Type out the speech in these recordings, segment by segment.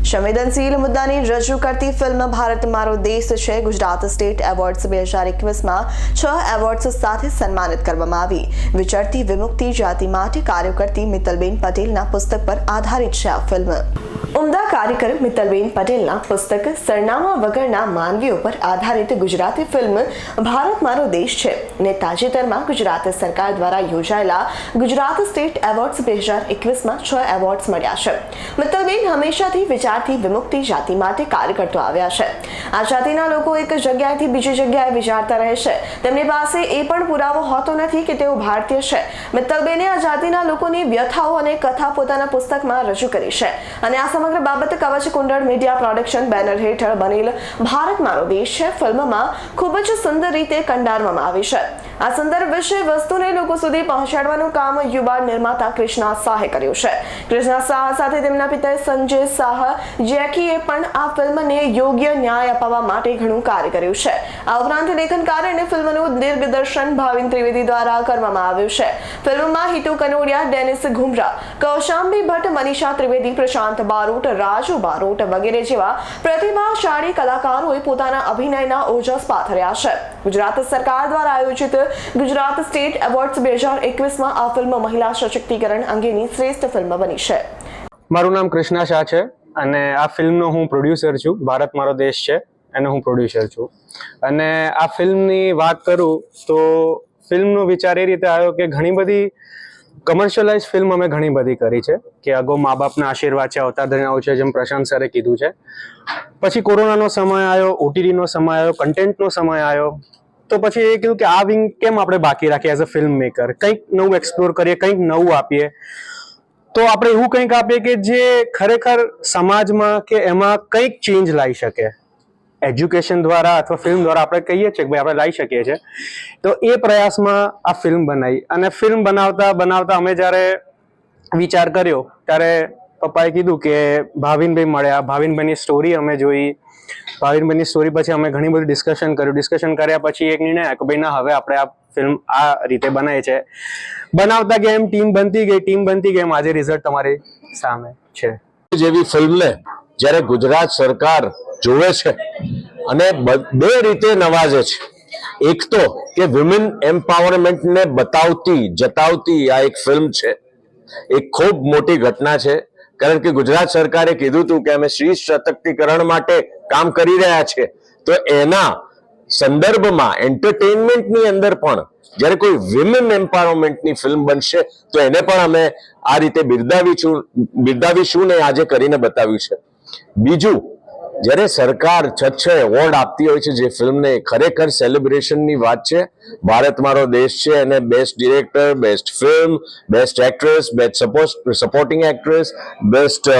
સંવેદનશીલ મુદ્દાને રજૂ કરતી ફિલ્મ ભારત મારો દેશ છે ગુજરાત સ્ટેટ એવોર્ડ્સ બે હજાર એકવીસમાં છ એવોર્ડ્સ સાથે સન્માનિત કરવામાં આવી વિચરતી વિમુક્તિ જાતિ માટે કાર્ય કરતી મિત્તલબેન પટેલના પુસ્તક પર આધારિત છે આ ફિલ્મ ઉમદા કાર્યકર મિત્તલબેન પટેલના પુસ્તક સરનામા વગરના માનવીઓ પર આધારિત ગુજરાતી ફિલ્મ ભારત મારો દેશ છે ને તાજેતરમાં ગુજરાત સરકાર દ્વારા યોજાયેલા ગુજરાત સ્ટેટ એવોર્ડ્સ બે હજાર એકવીસમાં છ એવોર્ડ્સ મળ્યા છે મિત્તલબેન હંમેશાથી વિચારથી વિમુક્તિ જાતિ માટે કાર્ય કરતો આવ્યા છે આ જાતિના લોકો એક જગ્યાએથી બીજી જગ્યાએ વિચારતા રહે છે તેમની પાસે એ પણ પુરાવો હોતો નથી કે તેઓ ભારતીય છે। મિત્તલબેને આ જાતિના લોકોની વ્યથાઓ અને કથા પોતાના પુસ્તકમાં રજૂ કરી છે। અને આ સમગ્ર બાબત કવચ કુંડળ મીડિયા પ્રોડક્શન બેનર હેઠળ બનેલ ભારત મારો દેશ છે ફિલ્મમાં ખૂબ જ સુંદર રીતે કંડારવામાં આવી છે. આ સુંદર વિષય વસ્તુને લોકો સુધી પહોંચાડવાનું કામ યુવા નિર્માતા કૃષ્ણા શાહે કર્યું છે. કૃષ્ણા શાહ સાથે તેમના પિતા સંજય શાહ જેકીએ પણ આ ફિલ્મને યોગ્ય ન્યાય અપાવવા માટે ઘણું કાર્ય કર્યું છે. આ ઉપરાંત લેખનકાર અને ફિલ્મનું દિગ્દર્શન ભાવિન ત્રિવેદી દ્વારા કરવામાં આવ્યું છે. ફિલ્મમાં હિતુ કનોડિયા, ડેનિસ ઘુમરા, કૌશાંબી ભટ્ટ, મનીષા ત્રિવેદી, પ્રશાંત બારોટ રાજુ રોટ વગેરે જેવા પ્રતિભાશાળી કલાકારોએ પોતાના અભિનયના ઓજસ પાથર્યા છે. ગુજરાત સરકાર દ્વારા આયોજિત ગુજરાત સ્ટેટ એવોર્ડ્સ બે હજાર એકવીસમાં આ ફિલ્મ મહિલા સશક્તિકરણ અંગેની શ્રેષ્ઠ ફિલ્મ બની છે. મારું નામ કૃષ્ણા શાહ છે અને આ ફિલ્મનો હું પ્રોડ્યુસર છું. ભારત મારો દેશ છે એનો હું પ્રોડ્યુસર છું. અને આ ફિલ્મની વાત કરું તો ફિલ્મનો વિચાર એ રીતે આવ્યો કે ઘણી બધી કમર્શિયલાઇઝ ફિલ્મ અમે ઘણી બધી કરી છે, કે અગો મા બાપના આશીર્વાદ છે, અવતાર આવું છે, જેમ પ્રશાંત સરે કીધું છે. પછી કોરોનાનો સમય આવ્યો ઓટીટીનો સમય આવ્યો કન્ટેન્ટનો સમય આવ્યો. તો પછી એ કીધું કે આ વિંગ કેમ આપણે બાકી રાખીએ એઝ અ ફિલ્મ મેકર કંઈક નવું એક્સપ્લોર કરીએ, કંઈક નવું આપીએ. તો આપણે એવું કંઈક આપીએ કે જે ખરેખર સમાજમાં કે એમાં કંઈક ચેન્જ લાવી શકે. એજ્યુકેશન દ્વારા અથવા ફિલ્મ દ્વારા આપણે કહીએ છીએ કે ભાઈ આપણે લાવી શકીએ છીએ. તો એ પ્રયાસમાં આ ફિલ્મ બનાવી અને ફિલ્મ બનાવતા બનાવતા અમે જ્યારે વિચાર કર્યો, ત્યારે પપ્પાએ કીધું કે ભાવિનભાઈ મળ્યા. ભાવિનભાઈની સ્ટોરી અમે જોઈ. ભાવિનભાઈની સ્ટોરી પછી અમે ઘણી બધી ડિસ્કશન કર્યું. ડિસ્કશન કર્યા પછી એક નિર્ણય કે ભાઈ ના, હવે આપણે આ ફિલ્મ આ રીતે બનાવી છે. બનાવતા કે એમ ટીમ બનતી ગઈ. ટીમ બનતી ગઈ. એમ આજે રિઝલ્ટ તમારી સામે છે. જેવી ફિલ્મને જ્યારે ગુજરાત સરકાર જોવે છે. અને બે રીતે નવાજે છે. એક તો કે વિમેન એમ્પાવરમેન્ટને બતાવતી, જતાવતી આ એક ફિલ્મ છે. એક ખૂબ મોટી ઘટના છે. કારણ કે ગુજરાત સરકારે કીધું હતું કે અમે સ્ત્રી સશક્તિકરણ માટે કામ કરી રહ્યા છે. તો એના સંદર્ભમાં એન્ટરટેનમેન્ટની અંદર પણ જ્યારે કોઈ વિમેન એમ્પાવરમેન્ટની ફિલ્મ બનશે, તો એને પણ અમે આ રીતે બિરદાવીશું બિરદાવીશું ને આજે કરીને બતાવ્યું છે. બીજું જ્યારે સરકાર છ એવોર્ડ આપતી હોય છે જે ફિલ્મને, ખરેખર સેલિબ્રેશનની વાત છે. ભારત મારો દેશ છે અને best director, best film, best actress, best supporting actress, best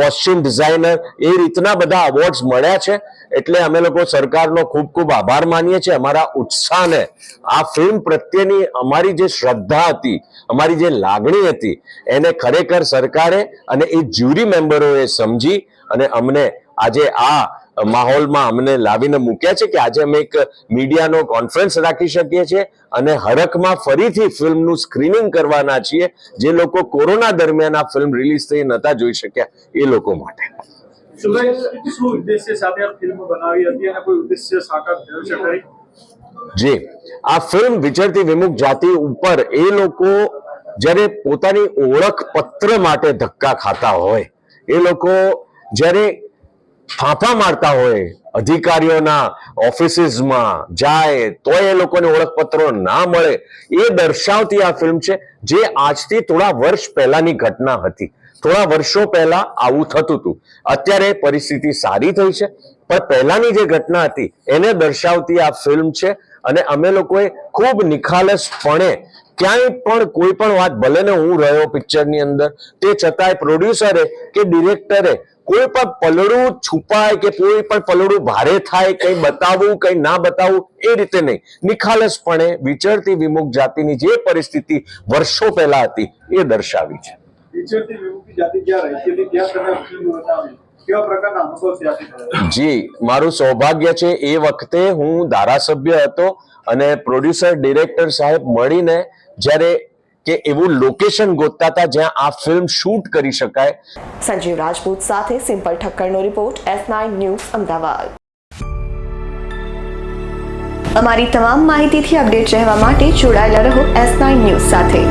costume designer એ રીતના બધા અવોર્ડ્સ મળ્યા છે. એટલે અમે લોકો સરકારનો ખૂબ ખૂબ આભાર માનીએ છીએ. અમારા ઉત્સાહને, આ ફિલ્મ પ્રત્યેની અમારી જે શ્રદ્ધા હતી, અમારી જે લાગણી હતી, એને ખરેખર સરકારે અને એ જ્યુરી મેમ્બરોએ સમજી અને અમને આજે આ માહોલમાં અમને લાવીને મૂક્યા છે કે આજે અમે એક મીડિયાનો કોન્ફરન્સ રાખી શકીએ છીએ અને હરખમાં ફરીથી ફિલ્મનું સ્ક્રીનિંગ કરવાના છીએ. જે લોકો કોરોના દરમિયાન આ ફિલ્મ રિલીઝ થઈ નતા જોઈ શક્યા એ લોકો માટે. જી આ ફિલ્મ વિચરતી વિમુખ જાતિ ઉપર એ લોકો જ્યારે પોતાની ઓળખ પત્ર માટે ધક્કા ખાતા હોય એ લોકો જ્યારે ફાંફા મારતા હોય, અધિકારીઓના ઓફિસીસમાં જાય તો એ લોકોને ઓળખપત્રો ના મળે, એ દર્શાવતી આ ફિલ્મ છે, જે આજથી થોડા વર્ષ પહેલાની ઘટના હતી. થોડા વર્ષો પહેલા આવું થતું હતું. અત્યારે પરિસ્થિતિ સારી થઈ છે, પણ પહેલાની જે ઘટના હતી, એને દર્શાવતી આ ફિલ્મ છે, અને અમે લોકોએ ખૂબ નિખાલસપણે ક્યાંય પણ કોઈ પણ વાત ભલે ને હું રહ્યો પિક્ચરની અંદર, તે છતાંય પ્રોડ્યુસરે કે ડિરેક્ટરે કોઈ પણ પલડું છુપાય કે કોઈ પણ પલડું ભારે થાય કઈ બતાવવું કઈ ના બતાવવું એ રીતે નહીં. નિખાલસપણે વિચરતી વિમુખ જાતિની જે પરિસ્થિતિ વર્ષો પહેલા હતી એ દર્શાવી છે. જી મારું સૌભાગ્ય છે એ વખતે હું ધારાસભ્ય હતો અને પ્રોડ્યુસર ડિરેક્ટર સાહેબ મળીને જ્યારે કે એવું લોકેશન ગોતતા હતા જ્યાં આ ફિલ્મ શૂટ કરી શકાય. સંજીવ રાજપૂત સાથે simple ઠક્કરનો report S nine news Ahmedabad. અમારી તમામ માહિતીથી અપડેટ રહેવા માટે જોડાયેલા રહો એસ નાઇન ન્યૂઝ સાથે.